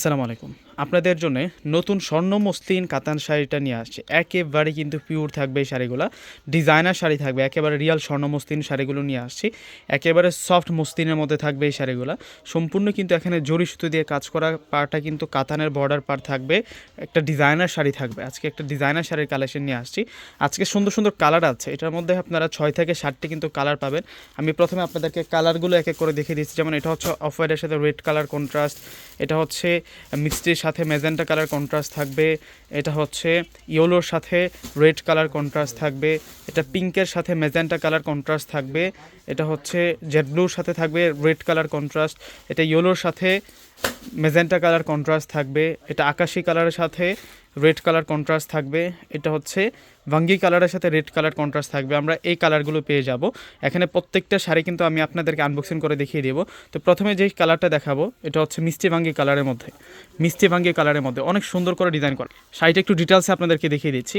আসসালামু আলাইকুম। আপনাদের জন্য নতুন স্বর্ণ মসলিন কাতান শাড়িটা নিয়ে আসছে। একেবারে কিন্তু পিওর থাকবে এই শাড়িগুলো। ডিজাইনার শাড়ি থাকবে, একেবারে রিয়াল স্বর্ণ মসলিন শাড়িগুলো নিয়ে আসছি। একেবারে সফট মসলিনের মধ্যে থাকবে এই শাড়িগুলো। সম্পূর্ণ কিন্তু এখানে জরি সুতো দিয়ে কাজ করা পাটা কিন্তু কাতানের বর্ডার পার থাকবে। একটা ডিজাইনার শাড়ি থাকবে। আজকে একটা ডিজাইনার শাড়ির কালেকশন নিয়ে আসছি। আজকে সুন্দর সুন্দর কালার আছে। এটার মধ্যে আপনারা ছয় থেকে ষাটটি কিন্তু কালার পাবেন। আমি প্রথমে আপনাদেরকে কালারগুলো এক এক করে দেখিয়ে দিচ্ছি। যেমন এটা হচ্ছে অফ হোয়াইটের সাথে রেড কালার কন্ট্রাস্ট এটা হচ্ছে মিষ্টির সাথে মেজেন্টা কালার কন্ট্রাস্ট থাকবে। এটা হচ্ছে ইয়েলোর সাথে রেড কালার কন্ট্রাস্ট থাকবে। এটা পিঙ্কের সাথে মেজেন্টা কালার কন্ট্রাস্ট থাকবে। এটা হচ্ছে জেড ব্লুর সাথে থাকবে রেড কালার কন্ট্রাস্ট এটা ইয়েলোর সাথে মেজেন্টা কালার কন্ট্রাস্ট থাকবে। এটা আকাশি কালারের সাথে রেড কালার কন্ট্রাস্ট থাকবে। এটা হচ্ছে ভাঙ্গি কালারের সাথে রেড কালার কন্ট্রাস্ট থাকবে। আমরা এই কালারগুলো পেয়ে যাব। এখানে প্রত্যেকটা শাড়ি কিন্তু আমি আপনাদেরকে আনবক্সিং করে দেখিয়ে দেবো। তো প্রথমে যেই কালারটা দেখাবো, এটা হচ্ছে মিষ্টি ভাঙ্গি কালারের মধ্যে। মিষ্টি ভাঙ্গি কালারের মধ্যে। অনেক সুন্দর করে ডিজাইন করা। শাড়িটা একটু ডিটেলসে আপনাদেরকে দেখিয়ে দিচ্ছি।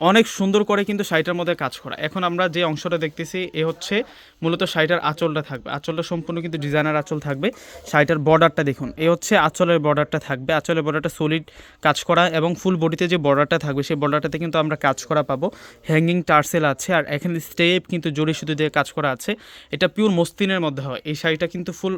অনেক সুন্দর করে কিন্তু শাড়িটার মধ্যে কাজ করা। এখন আমরা যে অংশটা দেখতেছি, এ হচ্ছে মূলত শাড়িটার আঁচলটা থাকবে। আঁচলটা সম্পূর্ণ কিন্তু ডিজাইনার আঁচল থাকবে। শাড়িটার বর্ডারটা দেখুন, এ হচ্ছে আঁচলের বর্ডারটা থাকবে। আঁচলের বর্ডারটা সলিড কাজ করা এবং ফুল বডিতে যে বর্ডারটা থাকবে, সেই বর্ডারটাতে কিন্তু আমরা কাজ করা পাবো। হ্যাঙ্গিং টার্সেল আছে আর এখানে স্টেপ কিন্তু জড়ি সুতো দিয়ে কাজ করা আছে। এটা পিওর মস্তিনের মধ্যে হয়। এই শাড়িটা কিন্তু ফুল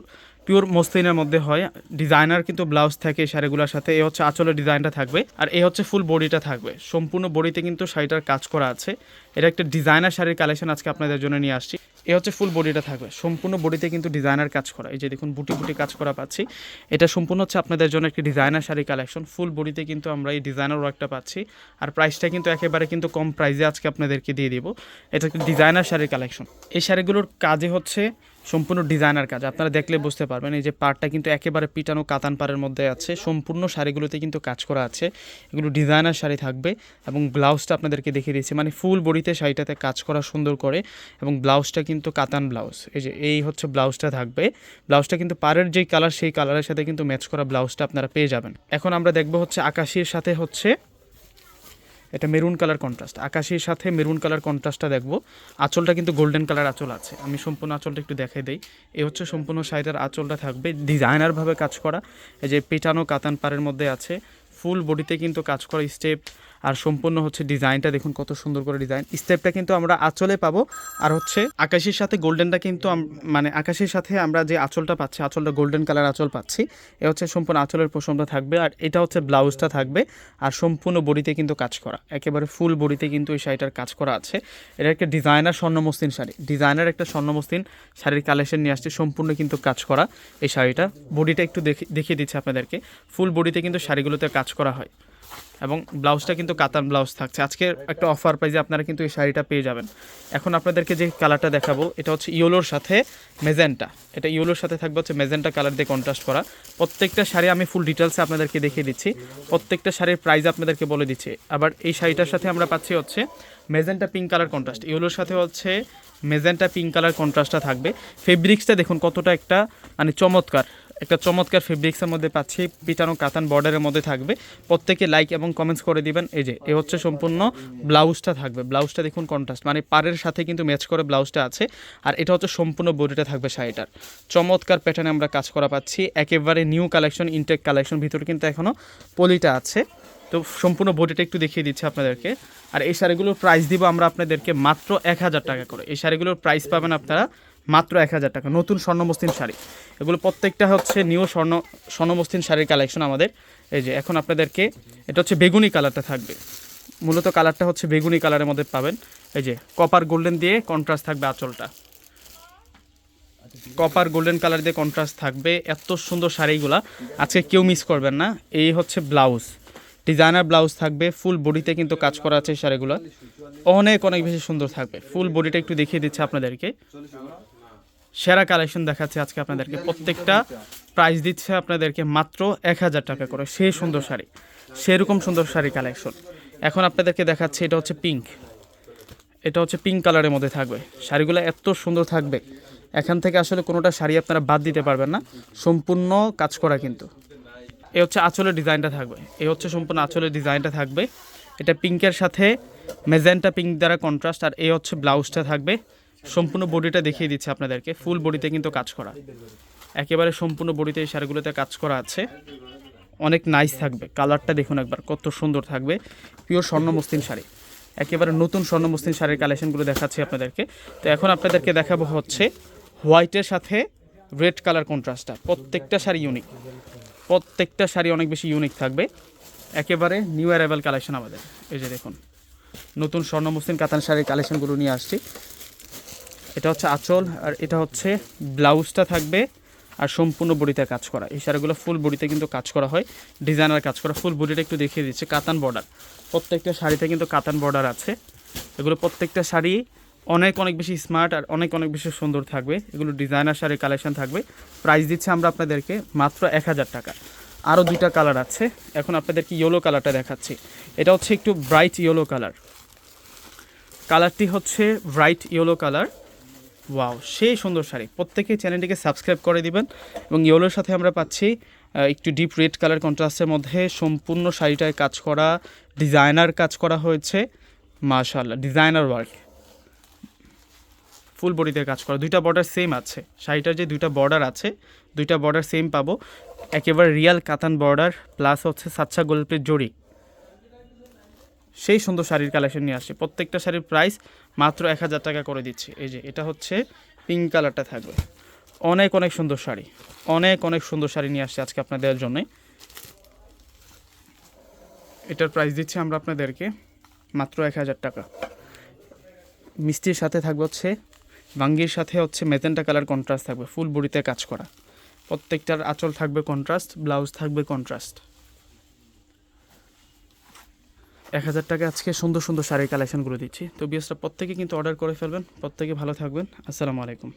পিওর মসলিনের মধ্যে হয়। ডিজাইনার কিন্তু ব্লাউজ থাকে শাড়িগুলোর সাথে। এ হচ্ছে আঁচলের ডিজাইনটা থাকবে। আর এ হচ্ছে ফুল বডিটা থাকবে। সম্পূর্ণ বডিতে কিন্তু শাড়িটার কাজ করা আছে। এটা একটা ডিজাইনার শাড়ির কালেকশন আজকে আপনাদের জন্য নিয়ে আসছি। এ হচ্ছে ফুল বডিটা থাকবে। সম্পূর্ণ বডিতে কিন্তু ডিজাইনার কাজ করা। এই যে দেখুন, বুটি বুটি কাজ করা পাচ্ছি। এটা সম্পূর্ণ হচ্ছে আপনাদের জন্য একটি ডিজাইনার শাড়ি কালেকশন। ফুল বডিতে কিন্তু আমরা এই ডিজাইনার ওয়ার্কটা পাচ্ছি। আর প্রাইসটা কিন্তু একেবারে কিন্তু কম প্রাইসে আজকে আপনাদেরকে দিয়ে দিব। এটা একটা ডিজাইনার শাড়ির কালেকশন। এই শাড়িগুলোর কাজে হচ্ছে সম্পূর্ণ ডিজাইনার কাজ। আপনারা দেখলে বুঝতে পারবেন, এই যে পাড়টা কিন্তু একেবারে পিটানো কাতান পাড়ের মধ্যে আছে। সম্পূর্ণ শাড়িগুলোতে কিন্তু কাজ করা আছে। এগুলো ডিজাইনার শাড়ি থাকবে এবং ব্লাউজটা আপনাদেরকে দেখিয়ে দিয়েছি। মানে ফুল বডিতে শাড়িটাতে কাজ করা সুন্দর করে এবং ব্লাউজটা কিন্তু কাতান ব্লাউজ এই যে এই হচ্ছে ব্লাউজটা থাকবে। ব্লাউজটা কিন্তু পাড়ের যেই কালার সেই কালারের সাথে কিন্তু ম্যাচ করা ব্লাউজটা আপনারা পেয়ে যাবেন। এখন আমরা দেখব হচ্ছে আকাশির সাথে হচ্ছে এটা মেরুন কালার কন্ট্রাস্ট। আকাশের সাথে মেরুন কালার কন্ট্রাস্টটা দেখব। আঁচলটা কিন্তু গোল্ডেন কালার আঁচল আছে। আমি সম্পূর্ণ আঁচলটা একটু দেখাই দিই। এ হচ্ছে সম্পূর্ণ শাড়িটার আঁচলটা থাকবে ডিজাইনারভাবে কাজ করা। এই যে পেটানো কাতান পাড়ের মধ্যে আছে। ফুল বডিতে কিন্তু কাজ করা স্টেপ আর সম্পূর্ণ হচ্ছে ডিজাইনটা দেখুন কত সুন্দর করে ডিজাইন। স্টেপটা কিন্তু আমরা আঁচলে পাবো। আর হচ্ছে আকাশের সাথে গোল্ডেনটা কিন্তু মানে আকাশের সাথে আমরা যে আঁচলটা পাচ্ছি, আঁচলটা গোল্ডেন কালার আঁচল পাচ্ছি, এ হচ্ছে সম্পূর্ণ আঁচলের পোষণটা থাকবে। আর এটা হচ্ছে ব্লাউজটা থাকবে। আর সম্পূর্ণ বডিতে কিন্তু কাজ করা। একেবারে ফুল বডিতে কিন্তু এই শাড়িটার কাজ করা আছে। এটা একটা ডিজাইনার স্বর্ণ মসলিন শাড়ি। ডিজাইনার একটা স্বর্ণ মসলিন শাড়ির কালেকশন নিয়ে আসছে। সম্পূর্ণ কিন্তু কাজ করা এই শাড়িটা। বডিটা একটু দেখে দেখিয়ে দিচ্ছে আপনাদেরকে। ফুল বডিতে কিন্তু শাড়িগুলোতে কাজ করা হয়। এবং ব্লাউজটা কিন্তু কাতান ব্লাউজ থাকছে। আজকে একটা অফার প্রাইজে আপনারা কিন্তু এই শাড়িটা পেয়ে যাবেন। এখন আপনাদেরকে যে কালারটা দেখাবো, এটা হচ্ছে ইয়েলোর সাথে মেজেন্টা। এটা ইয়েলোর সাথে থাকবে হচ্ছে মেজেন্টা কালার দিয়ে কন্ট্রাস্ট করা। প্রত্যেকটা শাড়ি আমি ফুল ডিটেলসে আপনাদেরকে দেখিয়ে দিচ্ছি। প্রত্যেকটা শাড়ির প্রাইস আপনাদেরকে বলে দিচ্ছি। আবার এই শাড়িটার সাথে আমরা পাচ্ছি হচ্ছে মেজেন্টা পিঙ্ক কালার কন্ট্রাস্ট ইয়েলোর সাথে হচ্ছে মেজেন্টা পিঙ্ক কালার কন্ট্রাস্টটা থাকবে। ফেব্রিক্সটা দেখুন কতটা একটা মানে চমৎকার। একটা চমৎকার ফেব্রিক্সের মধ্যে পাচ্ছি। পিটানো কাতান বর্ডারের মধ্যে থাকবে। প্রত্যেকে লাইক এবং কমেন্টস করে দিবেন। এই যে, এ হচ্ছে সম্পূর্ণ ব্লাউজটা থাকবে। ব্লাউজটা দেখুন কন্ট্রাস্ট মানে পাড়ের সাথে কিন্তু ম্যাচ করে ব্লাউজটা আছে। আর এটা হচ্ছে সম্পূর্ণ বডিটা থাকবে শাড়িটার। চমৎকার প্যাটার্নে আমরা কাজ করা পাচ্ছি। একেবারে নিউ কালেকশন ইনটেক কালেকশন ভিতরে কিন্তু এখনও পলিটা আছে। তো সম্পূর্ণ বডিটা একটু দেখিয়ে দিচ্ছি আপনাদেরকে। আর এই শাড়িগুলোর প্রাইস দিব আমরা আপনাদেরকে মাত্র এক হাজার টাকা করে। এই শাড়িগুলোর প্রাইস পাবেন আপনারা মাত্র এক হাজার টাকা। নতুন স্বর্ণমস্তিন শাড়ি। এগুলো প্রত্যেকটা হচ্ছে নিউ স্বর্ণ, স্বর্ণমস্তিন শাড়ির কালেকশন আমাদের। এই যে, এখন আপনাদেরকে এটা হচ্ছে বেগুনি কালারটা থাকবে। মূলত কালারটা হচ্ছে বেগুনি কালারের মধ্যে পাবেন। এই যে কপার গোল্ডেন দিয়ে কন্ট্রাস্ট থাকবে আঁচলটা। কপার গোল্ডেন কালার দিয়ে কন্ট্রাস্ট থাকবে। এত সুন্দর শাড়িগুলা। আজকে কেউ মিস করবেন না। এই হচ্ছে ব্লাউজ ডিজাইনার ব্লাউজ থাকবে। ফুল বডিতে কিন্তু কাজ করা আছে শাড়িগুলো। অনেক অনেক বেশি সুন্দর থাকবে। ফুল বডিটা একটু দেখিয়ে দিচ্ছে আপনাদেরকে। সেরা কালেকশন দেখাচ্ছে আজকে আপনাদেরকে। প্রত্যেকটা প্রাইস দিচ্ছে আপনাদেরকে মাত্র এক হাজার টাকা করে। সেই সুন্দর শাড়ি। সেরকম সুন্দর শাড়ি কালেকশন। এখন আপনাদেরকে দেখাচ্ছে, এটা হচ্ছে পিঙ্ক এটা হচ্ছে পিঙ্ক কালারের মধ্যে থাকবে। শাড়িগুলো এত সুন্দর থাকবে। এখান থেকে আসলে কোনোটা শাড়ি আপনারা বাদ দিতে পারবেন না। সম্পূর্ণ কাজ করা কিন্তু। এ হচ্ছে আঁচলের ডিজাইনটা থাকবে। এ হচ্ছে সম্পূর্ণ আঁচলের ডিজাইনটা থাকবে। এটা পিঙ্কের সাথে মেজেন্টা পিঙ্ক দ্বারা কন্ট্রাস্ট আর এ হচ্ছে ব্লাউজটা থাকবে। সম্পূর্ণ বডিটা দেখিয়ে দিচ্ছে আপনাদেরকে। ফুল বডিতে কিন্তু কাজ করা। একেবারে সম্পূর্ণ বডিতে এই শাড়িগুলোতে কাজ করা আছে। অনেক নাইস থাকবে। কালারটা দেখুন একবার, কত সুন্দর থাকবে। পিওর স্বর্ণ মুসলিম শাড়ি। একেবারে নতুন স্বর্ণ মুসলিম শাড়ির কালেকশনগুলো দেখাচ্ছি আপনাদেরকে। তো এখন আপনাদেরকে দেখাবো হচ্ছে হোয়াইটের সাথে রেড কালার কন্ট্রাস্টটা প্রত্যেকটা শাড়ি ইউনিক প্রত্যেকটা শাড়ি অনেক বেশি ইউনিক থাকবে। একেবারে নিউ অ্যারাইভাল কালেকশন আমাদের। এই যে দেখুন, নতুন স্বর্ণ মুসলিম কাতান শাড়ির কালেকশনগুলো নিয়ে আসছি। এটা হচ্ছে আঁচল, আর এটা হচ্ছে ব্লাউজটা থাকবে, আর সম্পূর্ণ বডিতে কাজ করা। এই শাড়িগুলো ফুল বডিতে কিন্তু কাজ করা হয় ডিজাইনার কাজ করা। ফুল বডিটা একটু দেখিয়ে দিচ্ছে, কাতান বর্ডার প্রত্যেকটা শাড়িতে কিন্তু কাতান বর্ডার আছে। এগুলো প্রত্যেকটা শাড়ি অনেক অনেক বেশি স্মার্ট আর অনেক অনেক বেশি সুন্দর থাকবে। এগুলো ডিজাইনার শাড়ির কালেকশন থাকবে। প্রাইস দিচ্ছে আমরা আপনাদেরকে মাত্র এক হাজার টাকা। আরও দুইটা কালার আছে। এখন আপনাদেরকে ইয়েলো কালারটা দেখাচ্ছি। এটা হচ্ছে একটু ব্রাইট ইয়েলো কালার কালারটি হচ্ছে ব্রাইট ইয়েলো কালার ওয়াও সেই সুন্দর শাড়ি। প্রত্যেকেই চ্যানেলটিকে সাবস্ক্রাইব করে দিবেন এবং ইয়েলোর সাথে আমরা পাচ্ছি একটু ডিপ রেড কালার কন্ট্রাস্টের মধ্যে সম্পূর্ণ শাড়িটায় কাজ করা ডিজাইনার কাজ করা হয়েছে। মাশাল্লাহ ডিজাইনার ওয়ার্ক ফুল বডিতে কাজ করা। দুইটা বর্ডার সেম আছে। শাড়িটার যে দুইটা বর্ডার আছে, দুইটা বর্ডার সেম পাবো। একেবারে রিয়াল কাতান বর্ডার প্লাস হচ্ছে সাচ্চা গল্পের জড়ি। সেই সুন্দর শাড়ির কালেকশন নিয়ে আসছে। প্রত্যেকটা শাড়ির প্রাইস মাত্র এক হাজার টাকা করে দিচ্ছি। এই যে, এটা হচ্ছে পিঙ্ক কালারটা থাকবে। অনেক অনেক সুন্দর শাড়ি। অনেক অনেক সুন্দর শাড়ি নিয়ে আসছে আজকে আপনাদের জন্যে। এটার প্রাইস দিচ্ছি আমরা আপনাদেরকে মাত্র এক হাজার টাকা। মিষ্টির সাথে থাকবে হচ্ছে বাঙ্গির সাথে হচ্ছে মেজেন্টা কালার কন্ট্রাস্ট থাকবে ফুল বডিতে কাজ করা। প্রত্যেকটার আঁচল থাকবে কন্ট্রাস্ট ব্লাউজ থাকবে কন্ট্রাস্ট এক হাজার টাকা আজকে সুন্দর সুন্দর শাড়ির কালেকশনগুলো দিচ্ছি। তো বিএসটা প্রত্যেকে কিন্তু অর্ডার করে ফেলবেন। প্রত্যেকে ভালো থাকবেন। আসসালামু আলাইকুম।